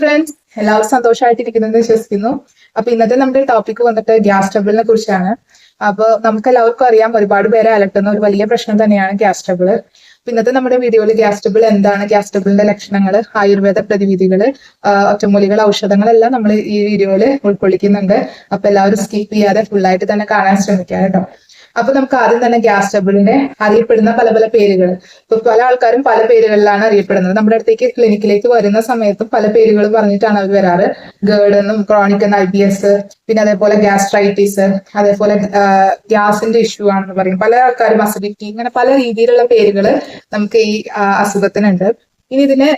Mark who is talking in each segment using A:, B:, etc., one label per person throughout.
A: friends എല്ലാവരും സന്തോഷമായിട്ടിരിക്കുന്നത് വിശ്വസിക്കുന്നു അപ്പൊ ഇന്നത്തെ നമ്മുടെ ടോപ്പിക് വന്നിട്ട് ഗ്യാസ് ട്രബിളിനെ കുറിച്ചാണ് അപ്പൊ നമുക്ക് എല്ലാവർക്കും അറിയാം ഒരുപാട് പേരെ അലട്ടുന്ന ഒരു വലിയ പ്രശ്നം തന്നെയാണ് ഗ്യാസ് ട്രബിള് അപ്പൊ ഇന്നത്തെ നമ്മുടെ വീഡിയോയിൽ ഗ്യാസ് ട്രബിൾ എന്താണ് ഗ്യാസ് ട്രബിളിന്റെ ലക്ഷണങ്ങൾ ആയുർവേദ പ്രതിവിധികൾ ഒറ്റമൂലികൾ ഔഷധങ്ങളെല്ലാം നമ്മൾ ഈ വീഡിയോയിൽ ഉൾക്കൊള്ളിക്കുന്നുണ്ട് അപ്പൊ എല്ലാവരും സ്കിപ്പ് ചെയ്യാതെ ഫുള്ളായിട്ട് തന്നെ കാണാൻ ശ്രമിക്കാം കേട്ടോ അപ്പൊ നമുക്ക് ആദ്യം തന്നെ ഗ്യാസ് ട്രബിളിന്റെ അറിയപ്പെടുന്ന പല പല പേരുകൾ ഇപ്പൊ പല ആൾക്കാരും പല പേരുകളിലാണ് അറിയപ്പെടുന്നത് നമ്മുടെ അടുത്തേക്ക് ക്ലിനിക്കിലേക്ക് വരുന്ന സമയത്തും പല പേരുകൾ പറഞ്ഞിട്ടാണ് അവർ വരാറ് ഗേഡ് എന്നും ക്രോണിക് എന്ന ഐ ബി എസ് പിന്നെ അതേപോലെ ഗ്യാസ്ട്രൈറ്റിസ് അതേപോലെ ഗ്യാസിന്റെ ഇഷ്യൂ ആണെന്ന് പറയും പല ആൾക്കാരും അസിഡിറ്റി ഇങ്ങനെ പല രീതിയിലുള്ള പേരുകൾ നമുക്ക് ഈ അസുഖത്തിനുണ്ട് ഇനി ഇതിന്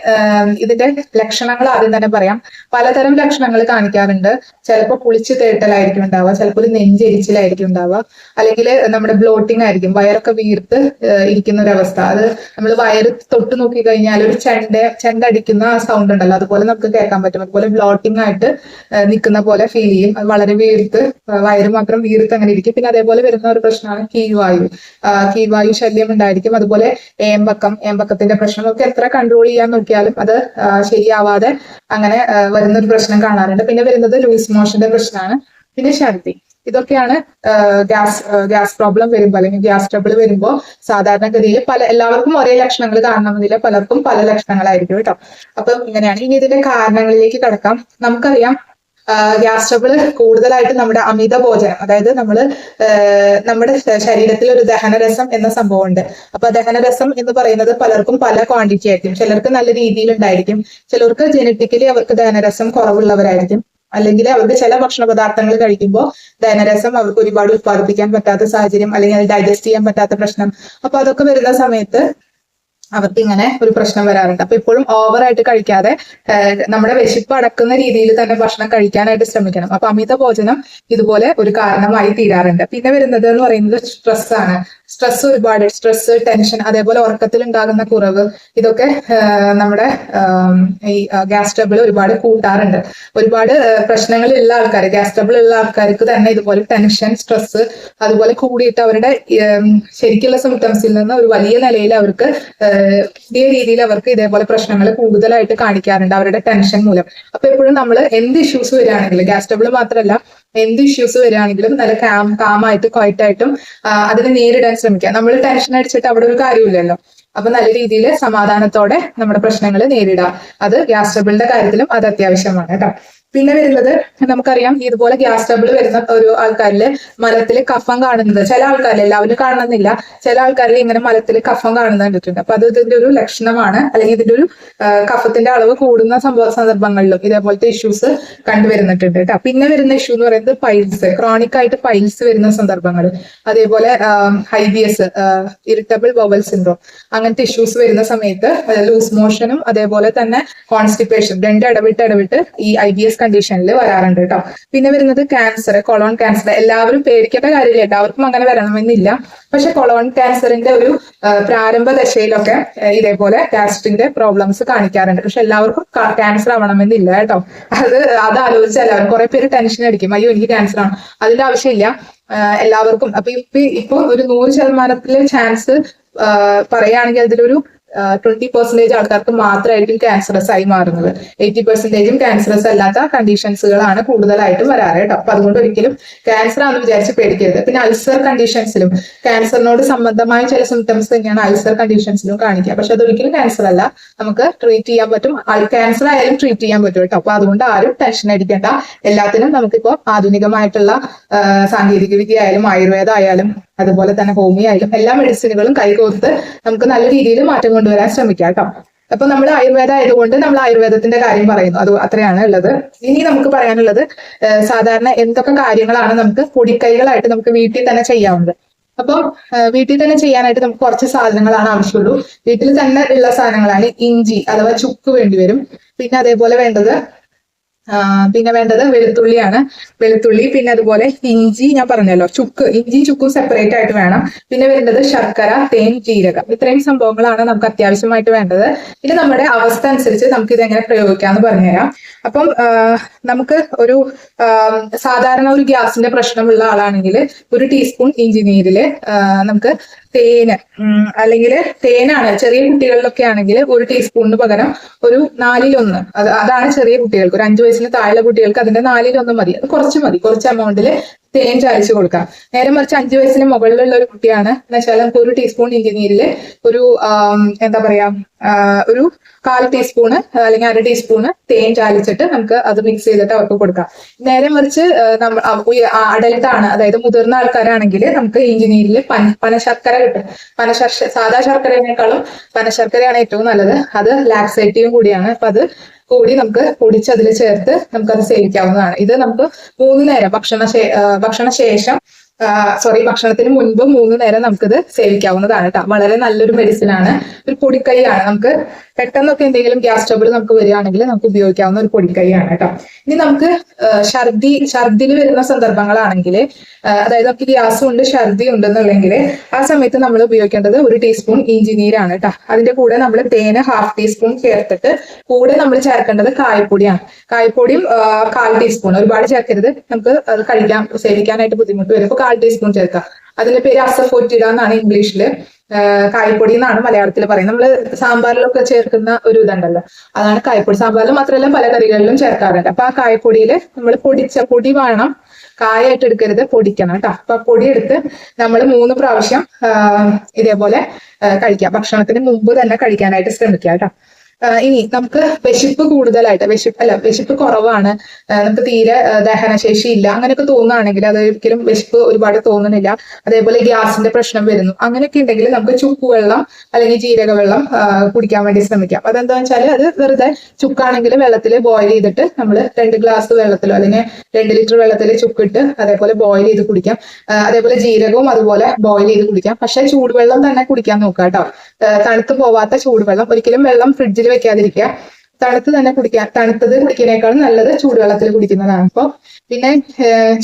A: ഇതിന്റെ ലക്ഷണങ്ങൾ ആദ്യം തന്നെ പറയാം പലതരം ലക്ഷണങ്ങൾ കാണിക്കാറുണ്ട് ചിലപ്പോൾ പുളിച്ചു തേട്ടലായിരിക്കും ഉണ്ടാവുക ചിലപ്പോൾ ഒരു നെഞ്ചെരിച്ചിലായിരിക്കും ഉണ്ടാവുക അല്ലെങ്കിൽ നമ്മുടെ ബ്ലോട്ടിംഗ് ആയിരിക്കും വയറൊക്കെ വീർത്ത് ഇരിക്കുന്ന ഒരു അവസ്ഥ അത് നമ്മൾ വയറ് തൊട്ട് നോക്കി കഴിഞ്ഞാൽ ഒരു ചെണ്ട ചെണ്ടടിക്കുന്ന സൗണ്ട് ഉണ്ടല്ലോ അതുപോലെ നമുക്ക് കേൾക്കാൻ പറ്റും അതുപോലെ ബ്ലോട്ടിംഗ് ആയിട്ട് നിൽക്കുന്ന പോലെ ഫീൽ ചെയ്യും അത് വളരെ വീർത്ത് വയറ് മാത്രം വീർത്ത് അങ്ങനെ ഇരിക്കും പിന്നെ അതേപോലെ വരുന്ന ഒരു പ്രശ്നമാണ് കീവായു കീവായു ശല്യം ഉണ്ടായിരിക്കും അതുപോലെ ഏമ്പക്കം ഏമ്പക്കത്തിന്റെ പ്രശ്നം നമുക്ക് എത്ര കൺട്രോൾ ചെയ്യാൻ നോക്കിയാലും അത് ശരിയാവാതെ അങ്ങനെ വരുന്ന ഒരു പ്രശ്നം കാണാറുണ്ട് പിന്നെ വരുന്നത് ലൂയിസ് മോഷന്റെ പ്രശ്നമാണ് പിന്നെ ഛർദി ഇതൊക്കെയാണ് ഗ്യാസ് ഗ്യാസ് പ്രോബ്ലം വരുമ്പോൾ അല്ലെങ്കിൽ ഗ്യാസ് ട്രബിൾ വരുമ്പോൾ സാധാരണഗതിയിൽ പല എല്ലാവർക്കും ഒരേ ലക്ഷണങ്ങൾ കാണണമെന്നില്ല പലർക്കും പല ലക്ഷണങ്ങളായിരിക്കും കേട്ടോ അപ്പൊ ഇങ്ങനെയാണ് ഇനി ഇതിന്റെ കാരണങ്ങളിലേക്ക് കടക്കാം നമുക്കറിയാം ഗ്യാസ് ട്രബിൾ കൂടുതലായിട്ട് നമ്മുടെ അമിത ഭോജനം അതായത് നമ്മൾ നമ്മുടെ ശരീരത്തിൽ ഒരു ദഹനരസം എന്ന സംഭവമുണ്ട് അപ്പൊ ദഹനരസം എന്ന് പറയുന്നത് പലർക്കും പല ക്വാണ്ടിറ്റി ആയിരിക്കും ചിലർക്ക് നല്ല രീതിയിൽ ഉണ്ടായിരിക്കും ചിലർക്ക് ജനറ്റിക്കലി അവർക്ക് ദഹനരസം കുറവുള്ളവരായിരിക്കും അല്ലെങ്കിൽ അവർക്ക് ചില ഭക്ഷണ പദാർത്ഥങ്ങൾ കഴിക്കുമ്പോൾ ദഹനരസം അവർക്ക് ഒരുപാട് ഉത്പാദിപ്പിക്കാൻ പറ്റാത്ത സാഹചര്യം അല്ലെങ്കിൽ അത് ഡൈജസ്റ്റ് ചെയ്യാൻ പറ്റാത്ത പ്രശ്നം അപ്പൊ അതൊക്കെ വരുന്ന സമയത്ത് അവർക്ക് ഇങ്ങനെ ഒരു പ്രശ്നം വരാറുണ്ട് അപ്പൊ ഇപ്പോഴും ഓവറായിട്ട് കഴിക്കാതെ നമ്മുടെ വിശപ്പ് അടക്കുന്ന രീതിയിൽ തന്നെ ഭക്ഷണം കഴിക്കാനായിട്ട് ശ്രമിക്കണം അപ്പൊ അമിത ഭോജനം ഇതുപോലെ ഒരു കാരണമായി തീരാറുണ്ട് പിന്നെ വരുന്നത് എന്ന് പറയുന്നത് സ്ട്രെസ് ആണ് സ്ട്രെസ് ഒരുപാട് സ്ട്രെസ് ടെൻഷൻ അതേപോലെ ഉറക്കത്തിൽ ഉണ്ടാകുന്ന കുറവ് ഇതൊക്കെ നമ്മുടെ ഈ ഗ്യാസ് ട്രബിൾ ഒരുപാട് കൂട്ടാറുണ്ട് ഒരുപാട് ഉള്ള ആൾക്കാർ ഗ്യാസ് ട്രബിൾ ഉള്ള ആൾക്കാർക്ക് തന്നെ ഇതുപോലെ ടെൻഷൻ സ്ട്രെസ് അതുപോലെ കൂടിയിട്ട് അവരുടെ ശരിക്കുള്ള സിംറ്റംസിൽ നിന്ന് ഒരു വലിയ നിലയിൽ അവർക്ക് പുതിയ രീതിയിൽ അവർക്ക് ഇതേപോലെ പ്രശ്നങ്ങൾ കൂടുതലായിട്ട് കാണിക്കാറുണ്ട് അവരുടെ ടെൻഷൻ മൂലം അപ്പൊ എപ്പോഴും നമ്മൾ എന്ത് ഇഷ്യൂസ് വരികയാണെങ്കിലും ഗ്യാസ് ട്രബിൾ മാത്രമല്ല എന്ത് ഇഷ്യൂസ് വരികയാണെങ്കിലും നല്ല കാം കാമായിട്ട് ക്വയറ്റായിട്ടും അതിനെ നേരിടാൻ ശ്രമിക്കുക നമ്മൾ ടെൻഷൻ അടിച്ചിട്ട് അവിടെ ഒരു കാര്യമില്ലല്ലോ അപ്പൊ നല്ല രീതിയിൽ സമാധാനത്തോടെ നമ്മുടെ പ്രശ്നങ്ങൾ നേരിടുക അത് ഗ്യാസ് ട്രബിളിന്റെ കാര്യത്തിലും അത് അത്യാവശ്യമാണ് കേട്ടോ പിന്നെ വരുന്നത് നമുക്കറിയാം ഇതുപോലെ ഗ്യാസ് ട്രബിൾ വരുന്ന ഒരു ആൾക്കാരില് മലത്തിൽ കഫം കാണുന്നത് ചില ആൾക്കാരിൽ എല്ലാവരും കാണണമെന്നില്ല ചില ആൾക്കാരിൽ ഇങ്ങനെ മലത്തിൽ കഫം കാണുന്ന കണ്ടിട്ടുണ്ട് അപ്പൊ അത് ഇതിന്റെ ഒരു ലക്ഷണമാണ് അല്ലെങ്കിൽ ഇതിന്റെ ഒരു കഫത്തിന്റെ അളവ് കൂടുന്ന സംഭവ സന്ദർഭങ്ങളിലും ഇതേപോലത്തെ ഇഷ്യൂസ് കണ്ടുവരുന്നിട്ടുണ്ട് കേട്ടോ പിന്നെ വരുന്ന ഇഷ്യൂ എന്ന് പറയുന്നത് പൈൽസ് ക്രോണിക് ആയിട്ട് പൈൽസ് വരുന്ന സന്ദർഭങ്ങൾ അതേപോലെ I B S irritable bowel syndrome അങ്ങനത്തെ ഇഷ്യൂസ് വരുന്ന സമയത്ത് ലൂസ് മോഷനും അതേപോലെ തന്നെ കോൺസ്റ്റിപ്പേഷൻ രണ്ട് ഇടവിട്ട് ഇടവിട്ട് ഈ ഐ ബി എസ് കണ്ടീഷനിൽ വരാറുണ്ട് കേട്ടോ പിന്നെ വരുന്നത് ക്യാൻസർ കൊളോൺ ക്യാൻസർ എല്ലാവരും പേടിക്കേണ്ട കാര്യമില്ല എല്ലാവർക്കും അങ്ങനെ വരണമെന്നില്ല പക്ഷെ കൊളോൺ ക്യാൻസറിന്റെ ഒരു പ്രാരംഭ ദശയിലൊക്കെ ഇതേപോലെ ഗ്യാസ്ട്രിന്റെ പ്രോബ്ലംസ് കാണിക്കാറുണ്ട് പക്ഷെ എല്ലാവർക്കും ക്യാൻസർ ആവണമെന്നില്ല കേട്ടോ അത് അത് ആലോചിച്ച് എല്ലാവരും കുറെ പേര് ടെൻഷൻ അടിക്കും അയ്യോ എനിക്ക് ക്യാൻസർ ആണ് അതിന്റെ ആവശ്യമില്ല എല്ലാവർക്കും അപ്പൊ ഇപ്പൊ ഒരു നൂറ് ശതമാനത്തിലെ ചാൻസ് പറയുകയാണെങ്കിൽ അതിലൊരു ട്വന്റി പെർസെന്റേജ് ആൾക്കാർക്ക് മാത്രമായിരിക്കും ക്യാൻസറസ് ആയി മാറുന്നത് എയ്റ്റി പെർസെന്റേജും ക്യാൻസറസ് അല്ലാത്ത കണ്ടീഷൻസുകളാണ് കൂടുതലായിട്ടും വരാറ് കേട്ടോ അപ്പൊ അതുകൊണ്ട് ഒരിക്കലും ക്യാൻസർ ആണെന്ന് വിചാരിച്ച് പേടിക്കരുത് പിന്നെ അൾസർ കണ്ടീഷൻസിലും ക്യാൻസറിനോട് സംബന്ധമായ ചില സിംറ്റംസ് തന്നെയാണ് അൾസർ കണ്ടീഷൻസിലും കാണിക്കുക പക്ഷെ അതൊരിക്കലും ക്യാൻസർ അല്ല നമുക്ക് ട്രീറ്റ് ചെയ്യാൻ പറ്റും ക്യാൻസർ ആയാലും ട്രീറ്റ് ചെയ്യാൻ പറ്റും കേട്ടോ അപ്പൊ അതുകൊണ്ട് ആരും ടെൻഷൻ അടിക്കേണ്ട എല്ലാത്തിനും നമുക്കിപ്പോ ആധുനികമായിട്ടുള്ള സാങ്കേതിക വിദ്യ ആയാലും ആയുർവേദം ആയാലും അതുപോലെ തന്നെ ഹോമിയായാലും എല്ലാ മെഡിസിനുകളും കൈകോർത്ത് നമുക്ക് നല്ല രീതിയിൽ മാറ്റങ്ങൾ കൊണ്ടുവരാൻ ശ്രമിക്കാം കേട്ടോ അപ്പൊ നമ്മൾ ആയുർവേദം ആയതുകൊണ്ട് നമ്മൾ ആയുർവേദത്തിന്റെ കാര്യം പറയുന്നു അത് അത്രയാണ് ഉള്ളത് ഇനി നമുക്ക് പറയാനുള്ളത് സാധാരണ എന്തൊക്കെ കാര്യങ്ങളാണ് നമുക്ക് പൊടിക്കൈകളായിട്ട് നമുക്ക് വീട്ടിൽ തന്നെ ചെയ്യാവുന്നത് അപ്പം വീട്ടിൽ തന്നെ ചെയ്യാനായിട്ട് നമുക്ക് കുറച്ച് സാധനങ്ങളാണ് ആവശ്യമുള്ളൂ വീട്ടിൽ തന്നെ ഉള്ള സാധനങ്ങളാണ് ഇഞ്ചി അഥവാ ചുക്ക് വേണ്ടി വരും പിന്നെ അതേപോലെ വേണ്ടത് പിന്നെ വേണ്ടത് വെളുത്തുള്ളിയാണ് വെളുത്തുള്ളി പിന്നെ അതുപോലെ ഇഞ്ചി ഞാൻ പറഞ്ഞല്ലോ ചുക്ക് ഇഞ്ചി ചുക്കും സെപ്പറേറ്റ് ആയിട്ട് വേണം പിന്നെ വേണ്ടത് ശർക്കര തേൻ ജീരകം ഇത്രയും സംഭവങ്ങളാണ് നമുക്ക് അത്യാവശ്യമായിട്ട് വേണ്ടത് ഇത് നമ്മുടെ അവസ്ഥ അനുസരിച്ച് നമുക്ക് ഇത് എങ്ങനെ എന്ന് പറഞ്ഞുതരാം അപ്പം നമുക്ക് ഒരു സാധാരണ ഒരു ഗ്യാസിന്റെ പ്രശ്നമുള്ള ആളാണെങ്കിൽ ഒരു ടീസ്പൂൺ ഇഞ്ചി നീരിൽ നമുക്ക് തേന് അല്ലെങ്കിൽ തേനാണ് ചെറിയ കുട്ടികളിലൊക്കെ ആണെങ്കിൽ ഒരു ടീസ്പൂണിന് പകരം ഒരു നാലിലൊന്ന് അത് അതാണ് ചെറിയ കുട്ടികൾക്ക് ഒരു അഞ്ചു വയസ്സിന് താഴെയുള്ള കുട്ടികൾക്ക് അതിന്റെ നാലിലൊന്ന് മതി അത് കുറച്ച് മതി കുറച്ച് എമൗണ്ടിൽ തേൻ ചായച്ചു കൊടുക്കാം നേരെ മറിച്ച് അഞ്ചു വയസ്സിന് മുകളിലുള്ള ഒരു കുട്ടിയാണ് വെച്ചാൽ നമുക്ക് ഒരു ടീസ്പൂൺ നീരിൽ ഒരു എന്താ പറയാ ഒരു കാൽ ടീസ്പൂണ് അല്ലെങ്കിൽ അര ടീസ്പൂണ് തേൻ ചാലിച്ചിട്ട് നമുക്ക് അത് മിക്സ് ചെയ്തിട്ട് അവർക്ക് കൊടുക്കാം നേരെ മറിച്ച് നമ്മൾ ആണ് അതായത് മുതിർന്ന ആൾക്കാരാണെങ്കിൽ നമുക്ക് ഇഞ്ചിനീരിൽ പന പനശർക്കര കിട്ടും പനശർ സാധാ ശർക്കരേനേക്കാളും പനശർക്കരയാണ് ഏറ്റവും നല്ലത് അത് ലാക്സേറ്റീവും കൂടിയാണ് അപ്പൊ അത് കൂടി നമുക്ക് പൊടിച്ച് അതിൽ ചേർത്ത് നമുക്കത് സേവിക്കാവുന്നതാണ് ഇത് നമുക്ക് മൂന്ന് നേരം ഭക്ഷണ ഭക്ഷണശേഷം സോറി ഭക്ഷണത്തിന് മുൻപ് മൂന്ന് നേരം നമുക്കിത് സേവിക്കാവുന്നതാണ് കേട്ടോ വളരെ നല്ലൊരു മെഡിസിൻ ആണ് ഒരു പൊടിക്കൈയാണ് നമുക്ക് പെട്ടെന്നൊക്കെ എന്തെങ്കിലും ഗ്യാസ് ട്രബിൾ നമുക്ക് വരികയാണെങ്കിൽ നമുക്ക് ഉപയോഗിക്കാവുന്ന ഒരു പൊടിക്കൈയാണ് കേട്ടോ ഇനി നമുക്ക് ഛർദി ഛർദിൽ വരുന്ന സന്ദർഭങ്ങളാണെങ്കിൽ അതായത് നമുക്ക് ഗ്യാസും ഉണ്ട് ഛർദി ഉണ്ടെന്നുണ്ടെങ്കിൽ ആ സമയത്ത് നമ്മൾ ഉപയോഗിക്കേണ്ടത് ഒരു ടീസ്പൂൺ ഇഞ്ചി നീരാണ് കേട്ടോ അതിന്റെ കൂടെ നമ്മൾ തേന് ഹാഫ് ടീസ്പൂൺ ചേർത്തിട്ട് കൂടെ നമ്മൾ ചേർക്കേണ്ടത് കായപ്പൊടിയാണ് കായപ്പൊടിയും കാൽ ടീസ്പൂൺ ഒരുപാട് ചേർക്കരുത് നമുക്ക് അത് കഴിക്കാൻ സേവിക്കാനായിട്ട് ബുദ്ധിമുട്ട് വരും കാൽ ടീസ്പൂൺ ചേർക്കുക അതിന്റെ പേര് അസഫോറ്റിഡ എന്നാണ് ഇംഗ്ലീഷിൽ കായ്പൊടി എന്നാണ് മലയാളത്തിൽ പറയുന്നത് നമ്മൾ സാമ്പാറിലൊക്കെ ചേർക്കുന്ന ഒരു ഇതുണ്ടല്ലോ അതാണ് കായ്പൊടി സാമ്പാറിൽ മാത്രമല്ല പല കറികളിലും ചേർക്കാറുണ്ട് അപ്പൊ ആ കായ്പൊടിയിൽ നമ്മൾ പൊടിച്ച പൊടി വേണം കായായിട്ട് എടുക്കരുത് പൊടിക്കണം കേട്ടോ അപ്പൊ പൊടി എടുത്ത് നമ്മൾ മൂന്ന് പ്രാവശ്യം ഇതേപോലെ കഴിക്കുക ഭക്ഷണത്തിന് മുമ്പ് തന്നെ കഴിക്കാനായിട്ട് ശ്രമിക്കാം കേട്ടോ ഇനി നമുക്ക് വിശപ്പ് കൂടുതലായിട്ട് വിശപ്പ് അല്ല വിശപ്പ് കുറവാണ് നമുക്ക് തീരെ ദഹനശേഷി ഇല്ല അങ്ങനെയൊക്കെ തോന്നുകയാണെങ്കിൽ അത് ഒരിക്കലും വിശപ്പ് ഒരുപാട് തോന്നുന്നില്ല അതേപോലെ ഗ്യാസിന്റെ പ്രശ്നം വരുന്നു അങ്ങനെയൊക്കെ ഉണ്ടെങ്കിൽ നമുക്ക് വെള്ളം അല്ലെങ്കിൽ ജീരകവെള്ളം കുടിക്കാൻ വേണ്ടി ശ്രമിക്കാം അതെന്താ വെച്ചാൽ അത് വെറുതെ ചുക്കാണെങ്കിൽ വെള്ളത്തിൽ ബോയിൽ ചെയ്തിട്ട് നമ്മൾ രണ്ട് ഗ്ലാസ് വെള്ളത്തിലോ അല്ലെങ്കിൽ രണ്ട് ലിറ്റർ വെള്ളത്തിൽ ചുക്കിട്ട് അതേപോലെ ബോയിൽ ചെയ്ത് കുടിക്കാം അതേപോലെ ജീരകവും അതുപോലെ ബോയിൽ ചെയ്ത് കുടിക്കാം പക്ഷെ ചൂടുവെള്ളം തന്നെ കുടിക്കാൻ നോക്കാം കേട്ടോ തണുത്ത് പോവാത്ത ചൂടുവെള്ളം ഒരിക്കലും വെള്ളം ഫ്രിഡ്ജിൽ ഫ്രിഡ്ജിൽ വെക്കാതിരിക്കുക തണുത്ത് തന്നെ കുടിക്കാൻ തണുത്തത് കുടിക്കുന്നതിനേക്കാളും നല്ലത് ചൂടുവെള്ളത്തിൽ കുടിക്കുന്നതാണ് അപ്പോൾ പിന്നെ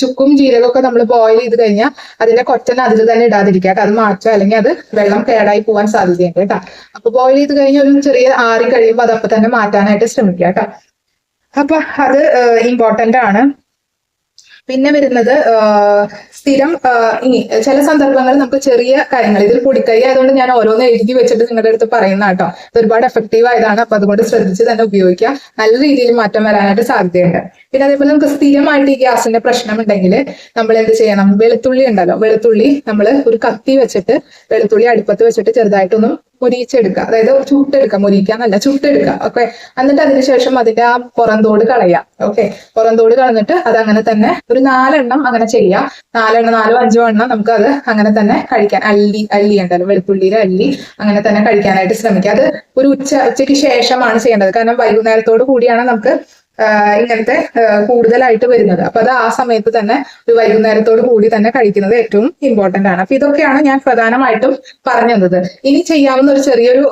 A: ചുക്കും ഒക്കെ നമ്മൾ ബോയിൽ ചെയ്ത് കഴിഞ്ഞാൽ അതിന്റെ കൊറ്റൻ അതിൽ തന്നെ ഇടാതിരിക്കുക കേട്ടോ അത് മാറ്റുക അല്ലെങ്കിൽ അത് വെള്ളം കേടായി പോകാൻ സാധ്യതയുണ്ട് കേട്ടോ അപ്പൊ ബോയിൽ ചെയ്ത് കഴിഞ്ഞ ഒരു ചെറിയ ആറി കഴിയുമ്പോൾ അതപ്പോ തന്നെ മാറ്റാനായിട്ട് ശ്രമിക്കുക കേട്ടോ അപ്പൊ അത് ഇമ്പോർട്ടന്റ് ആണ് പിന്നെ വരുന്നത് സ്ഥിരം ഇനി ചില സന്ദർഭങ്ങളിൽ നമുക്ക് ചെറിയ കാര്യങ്ങൾ ഇതിൽ പൊടിക്കൈ ആയതുകൊണ്ട് ഞാൻ ഓരോന്ന് എഴുതി വെച്ചിട്ട് നിങ്ങളുടെ അടുത്ത് പറയുന്ന കേട്ടോ ഇത് ഒരുപാട് എഫക്റ്റീവ് ആയതാണ് അപ്പൊ അതുകൊണ്ട് ശ്രദ്ധിച്ച് തന്നെ ഉപയോഗിക്കുക നല്ല രീതിയിൽ മാറ്റം വരാനായിട്ട് സാധ്യതയുണ്ട് പിന്നെ അതേപോലെ നമുക്ക് സ്ഥിരമായിട്ട് ഈ ഗ്യാസിന്റെ പ്രശ്നം ഉണ്ടെങ്കിൽ നമ്മൾ എന്ത് ചെയ്യണം വെളുത്തുള്ളി ഉണ്ടല്ലോ വെളുത്തുള്ളി നമ്മൾ ഒരു കത്തി വെച്ചിട്ട് വെളുത്തുള്ളി അടുപ്പത്ത് വെച്ചിട്ട് ചെറുതായിട്ടൊന്നും മുരിച്ചെടുക്കുക അതായത് ചുട്ടെടുക്കുക മുരിക്കുക എന്നല്ല ചുട്ടെടുക്കുക ഓക്കെ എന്നിട്ട് അതിനുശേഷം അതിന്റെ ആ പുറന്തോട് കളയുക ഓക്കെ പുറന്തോട് കളഞ്ഞിട്ട് അത് അങ്ങനെ തന്നെ ഒരു നാലെണ്ണം അങ്ങനെ ചെയ്യുക നാല് നാലെണ്ണം നാലോ അഞ്ചോ എണ്ണം നമുക്കത് അങ്ങനെ തന്നെ കഴിക്കാൻ അല്ലി അല്ലി ഉണ്ടല്ലോ വെളുത്തുള്ളിയിലെ അല്ലി അങ്ങനെ തന്നെ കഴിക്കാനായിട്ട് ശ്രമിക്കുക അത് ഒരു ഉച്ച ഉച്ചയ്ക്ക് ശേഷമാണ് ചെയ്യേണ്ടത് കാരണം വൈകുന്നേരത്തോട് കൂടിയാണ് നമുക്ക് ഇങ്ങനത്തെ കൂടുതലായിട്ട് വരുന്നത് അപ്പൊ അത് ആ സമയത്ത് തന്നെ ഒരു വൈകുന്നേരത്തോട് കൂടി തന്നെ കഴിക്കുന്നത് ഏറ്റവും ഇമ്പോർട്ടന്റ് ആണ് അപ്പൊ ഇതൊക്കെയാണ് ഞാൻ പ്രധാനമായിട്ടും പറഞ്ഞത് ഇനി ചെയ്യാവുന്ന ഒരു ചെറിയൊരു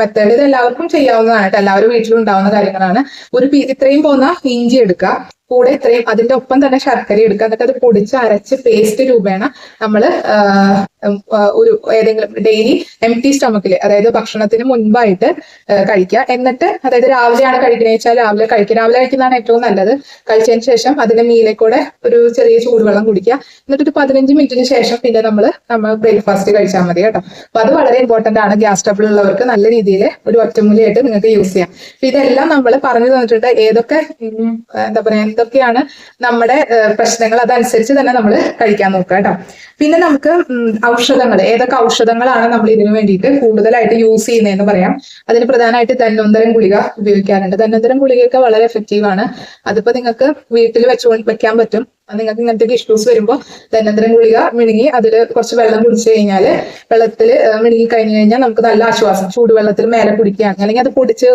A: മെത്തേഡ് ഇത് എല്ലാവർക്കും ചെയ്യാവുന്നതാണ് എല്ലാവരും വീട്ടിലും ഉണ്ടാവുന്ന കാര്യങ്ങളാണ് ഒരു ഇത്രയും പോകുന്ന ഇഞ്ചി എടുക്കുക കൂടെ ഇത്രയും അതിന്റെ ഒപ്പം തന്നെ ശർക്കര എടുക്കുക എന്നിട്ട് അത് പൊടിച്ച് അരച്ച് പേസ്റ്റ് രൂപേണ നമ്മൾ ഒരു ഏതെങ്കിലും ഡെയിലി എം ടി സ്റ്റമക്കിൽ അതായത് ഭക്ഷണത്തിന് മുൻപായിട്ട് കഴിക്കുക എന്നിട്ട് അതായത് രാവിലെയാണ് കഴിക്കുന്നത് വെച്ചാൽ രാവിലെ കഴിക്കുക രാവിലെ കഴിക്കുന്നതാണ് ഏറ്റവും നല്ലത് കഴിച്ചതിന് ശേഷം അതിന്റെ മീലെ കൂടെ ഒരു ചെറിയ ചൂടുവെള്ളം കുടിക്കുക എന്നിട്ട് ഒരു പതിനഞ്ച് മിനിറ്റിന് ശേഷം പിന്നെ നമ്മൾ നമ്മൾ ബ്രേക്ക്ഫാസ്റ്റ് കഴിച്ചാൽ മതി കേട്ടോ അപ്പൊ അത് വളരെ ഇമ്പോർട്ടന്റ് ആണ് ഗ്യാസ് ട്രബിൾ ഉള്ളവർക്ക് നല്ല രീതിയിൽ ഒരു ഒറ്റമൂലിയായിട്ട് നിങ്ങൾക്ക് യൂസ് ചെയ്യാം ഇതെല്ലാം നമ്മൾ പറഞ്ഞു തന്നിട്ടുണ്ട് ഏതൊക്കെ എന്താ പറയാ ഇതൊക്കെയാണ് നമ്മുടെ പ്രശ്നങ്ങൾ അതനുസരിച്ച് തന്നെ നമ്മൾ കഴിക്കാൻ നോക്കുക കേട്ടോ പിന്നെ നമുക്ക് ഔഷധങ്ങൾ ഏതൊക്കെ ഔഷധങ്ങളാണ് നമ്മൾ ഇതിനു വേണ്ടിയിട്ട് കൂടുതലായിട്ട് യൂസ് ചെയ്യുന്നതെന്ന് പറയാം അതിന് പ്രധാനമായിട്ട് തന്നൊന്തരം ഗുളിക ഉപയോഗിക്കാറുണ്ട് തന്നൊന്തരം ഗുളികയൊക്കെ വളരെ എഫക്റ്റീവ് ആണ് അതിപ്പോ നിങ്ങൾക്ക് വീട്ടിൽ വെച്ചുകൊണ്ട് വെക്കാൻ പറ്റും നിങ്ങൾക്ക് ഇങ്ങനത്തെ ഇഷ്യൂസ് വരുമ്പോൾ ധനന്തരം ഗുളിക മിണുങ്ങി അതിൽ കുറച്ച് വെള്ളം കുടിച്ചു കഴിഞ്ഞാൽ വെള്ളത്തിൽ മിണുങ്ങി കഴിഞ്ഞു കഴിഞ്ഞാൽ നമുക്ക് നല്ല ആശ്വാസം ചൂടുവെള്ളത്തിൽ മേലെ കുടിക്കുകയാണ് അല്ലെങ്കിൽ അത് പൊടിച്ച്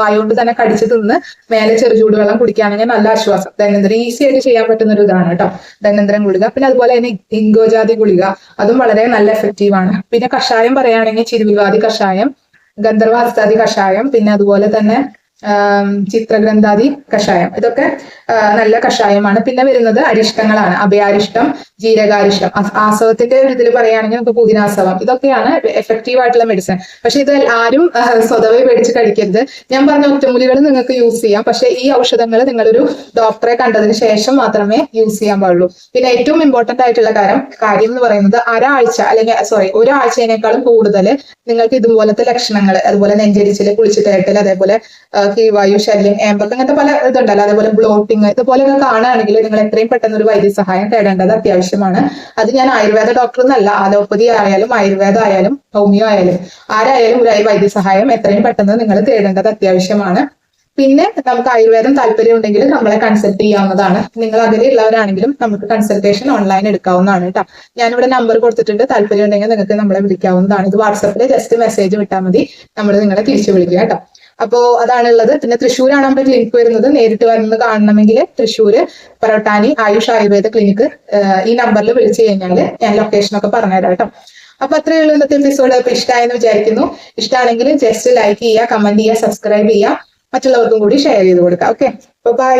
A: വായുകൊണ്ട് തന്നെ കടിച്ച് തിന്ന് മേലെ ചെറു ചൂടുവെള്ളം കുടിക്കുകയാണെങ്കിൽ നല്ല ആശ്വാസം ധനന്തരം ഈസി ആയിട്ട് ചെയ്യാൻ പറ്റുന്ന ഒരു ഇതാണ് കേട്ടോ ധനന്തരം ഗുളിക പിന്നെ അതുപോലെ തന്നെ ഇംഗോജാതി ഗുളിക അതും വളരെ നല്ല എഫക്റ്റീവ് ആണ് പിന്നെ കഷായം പറയുകയാണെങ്കിൽ ചിരുവിവാദി കഷായം ഗന്ധർവാസ്താദി കഷായം പിന്നെ അതുപോലെ തന്നെ ചിത്രഗ്രന്ഥാദി കഷായം ഇതൊക്കെ നല്ല കഷായമാണ് പിന്നെ വരുന്നത് അരിഷ്ടങ്ങളാണ് അഭയാരിഷ്ടം ജീരകാരിഷ്ടം ആസവത്തിന്റെ ഒരു ഇതിൽ പറയുകയാണെങ്കിൽ നമുക്ക് പുതിനാസവം ഇതൊക്കെയാണ് എഫക്റ്റീവ് ആയിട്ടുള്ള മെഡിസിൻ പക്ഷെ ഇത് ആരും സ്വതവേ പേടിച്ച് കഴിക്കരുത് ഞാൻ പറഞ്ഞ ഒറ്റമൂലികൾ നിങ്ങൾക്ക് യൂസ് ചെയ്യാം പക്ഷെ ഈ ഔഷധങ്ങൾ നിങ്ങളൊരു ഡോക്ടറെ കണ്ടതിന് ശേഷം മാത്രമേ യൂസ് ചെയ്യാൻ പാടുള്ളൂ പിന്നെ ഏറ്റവും ഇമ്പോർട്ടന്റ് ആയിട്ടുള്ള കാര്യം കാര്യം എന്ന് പറയുന്നത് ഒരാഴ്ച അല്ലെങ്കിൽ സോറി ഒരാഴ്ചയിനേക്കാളും കൂടുതൽ നിങ്ങൾക്ക് ഇതുപോലത്തെ ലക്ഷണങ്ങൾ അതുപോലെ നെഞ്ചരിച്ചിൽ കുളിച്ചിട്ടേട്ടൽ അതേപോലെ വായുശല്യം ഏമ്പൊക്കെ അങ്ങനത്തെ പല ഇതുണ്ടല്ലോ അതേപോലെ ബ്ലോട്ടിങ് ഇതുപോലെയൊക്കെ കാണുകയാണെങ്കിൽ നിങ്ങൾ എത്രയും പെട്ടെന്ന് ഒരു വൈദ്യസഹായം തേടേണ്ടത് അത്യാവശ്യമാണ് അത് ഞാൻ ആയുർവേദ ഡോക്ടർ എന്നല്ല അലോപ്പതി ആയാലും ആയുർവേദ ആയാലും ഹോമിയോ ആയാലും ആരായാലും ഒരു വൈദ്യസഹായം എത്രയും പെട്ടെന്ന് നിങ്ങൾ തേടേണ്ടത് അത്യാവശ്യമാണ് പിന്നെ നമുക്ക് ആയുർവേദം താല്പര്യം ഉണ്ടെങ്കിൽ നമ്മളെ കൺസൾട്ട് ചെയ്യാവുന്നതാണ് നിങ്ങൾ അതിലുള്ളവരാണെങ്കിലും നമുക്ക് കൺസൾട്ടേഷൻ ഓൺലൈൻ എടുക്കാവുന്നതാണ് കേട്ടോ ഞാനിവിടെ നമ്പർ കൊടുത്തിട്ടുണ്ട് താല്പര്യം ഉണ്ടെങ്കിൽ നിങ്ങൾക്ക് നമ്മളെ വിളിക്കാവുന്നതാണ് ഇത് വാട്സപ്പിൽ ജസ്റ്റ് മെസ്സേജ് വിട്ടാൽ മതി നമ്മൾ നിങ്ങളെ തിരിച്ചു വിളിക്കുക കേട്ടോ അപ്പോ അതാണുള്ളത് പിന്നെ തൃശ്ശൂരാണ് നമ്മുടെ ക്ലിനിക്ക് വരുന്നത് നേരിട്ട് വരുന്നത് കാണണമെങ്കിൽ തൃശ്ശൂര് പറട്ടാനി ആയുഷ് ആയുർവേദ ക്ലിനിക്ക് ഈ നമ്പറിൽ വിളിച്ചു കഴിഞ്ഞാൽ ഞാൻ ലൊക്കേഷനൊക്കെ പറഞ്ഞുതരാം കേട്ടോ അപ്പൊ അത്രയേ ഉള്ളൂ ഇന്നത്തെ എപ്പിസോഡ് അപ്പൊ ഇഷ്ടമായെന്ന് വിചാരിക്കുന്നു ഇഷ്ടമാണെങ്കിൽ ജസ്റ്റ് ലൈക്ക് ചെയ്യുക കമന്റ് ചെയ്യുക സബ്സ്ക്രൈബ് ചെയ്യുക മറ്റുള്ളവർക്കും കൂടി ഷെയർ ചെയ്ത് കൊടുക്കുക ഓക്കെ ബൈ